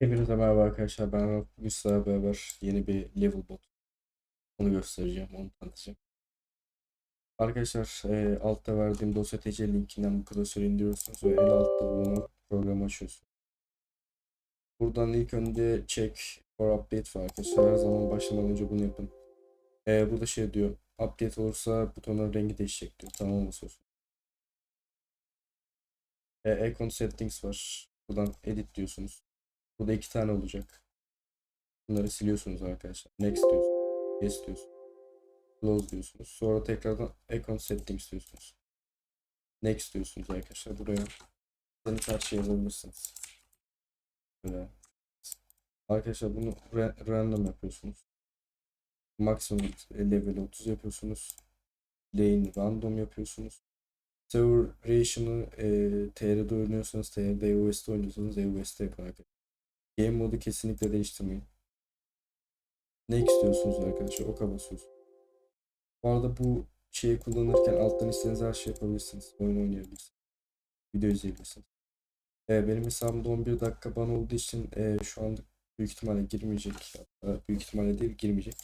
Hepinize merhaba arkadaşlar. Ben bugün sizlerle beraber yeni bir level bot. Onu göstereceğim, onu tanıtacağım. Arkadaşlar e, altta verdiğim dosya TC linkinden bu klasörü indiriyorsunuz ve en altta bulunan programı açıyorsunuz. Buradan ilk önce check for update var arkadaşlar. Her zaman başlamadan önce bunu yapın. E, burada şey diyor, update olursa butonun rengi değişecek diyor. Tamam basıyorsun. E, icon settings var. Buradan edit diyorsunuz. Burada iki tane olacak. Bunları siliyorsunuz arkadaşlar. Next diyorsunuz. Yes diyorsunuz. Close diyorsunuz. Sonra tekrardan icon settings diyorsunuz. Next diyorsunuz arkadaşlar. Buraya istediğiniz her şeyi yazabilirsiniz. Böyle. Arkadaşlar bunu ra- random yapıyorsunuz. Maksimum level 30 yapıyorsunuz. Lane random yapıyorsunuz. Server Ration'ı e, TR'de oynuyorsanız TR'de EOS'te oynuyorsanız EOS'te yapın arkadaşlar. Game modu kesinlikle değiştirmeyin. Ne istiyorsunuz arkadaşlar? Oka basıyorsunuz. Bu arada bu şeyi kullanırken alttan istediğiniz her şey yapabilirsiniz. Oyun oynayabilirsiniz. Video izleyebilirsiniz. Ee, benim hesabımda 11 dakika ban olduğu için e, şu anda büyük ihtimalle girmeyecek. Hatta büyük ihtimalle değil girmeyecek.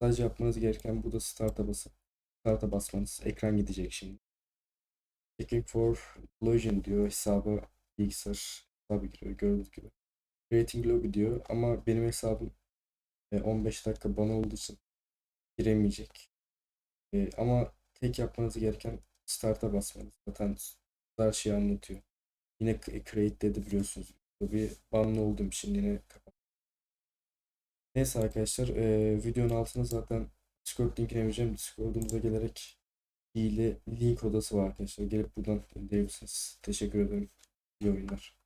Sadece yapmanız gereken burada start'a basıp start'a basmanız. Ekran gidecek şimdi. Checking for login diyor. Hesaba bilgisayar hesabı giriyor. Gördüğünüz gibi. Creating lobby diyor ama benim hesabım e, 15 dakika bana olduğu için giremeyecek. E, ama tek yapmanız gereken start'a basmanız. Zaten her şeyi anlatıyor. Yine c- create dedi biliyorsunuz. Bir banlı olduğum için yine kapat. Neyse arkadaşlar e, videonun altına zaten Discord linkini vereceğim. Discord'umuza gelerek hile link odası var arkadaşlar. Gelip buradan indirebilirsiniz. Teşekkür ederim. İyi oyunlar.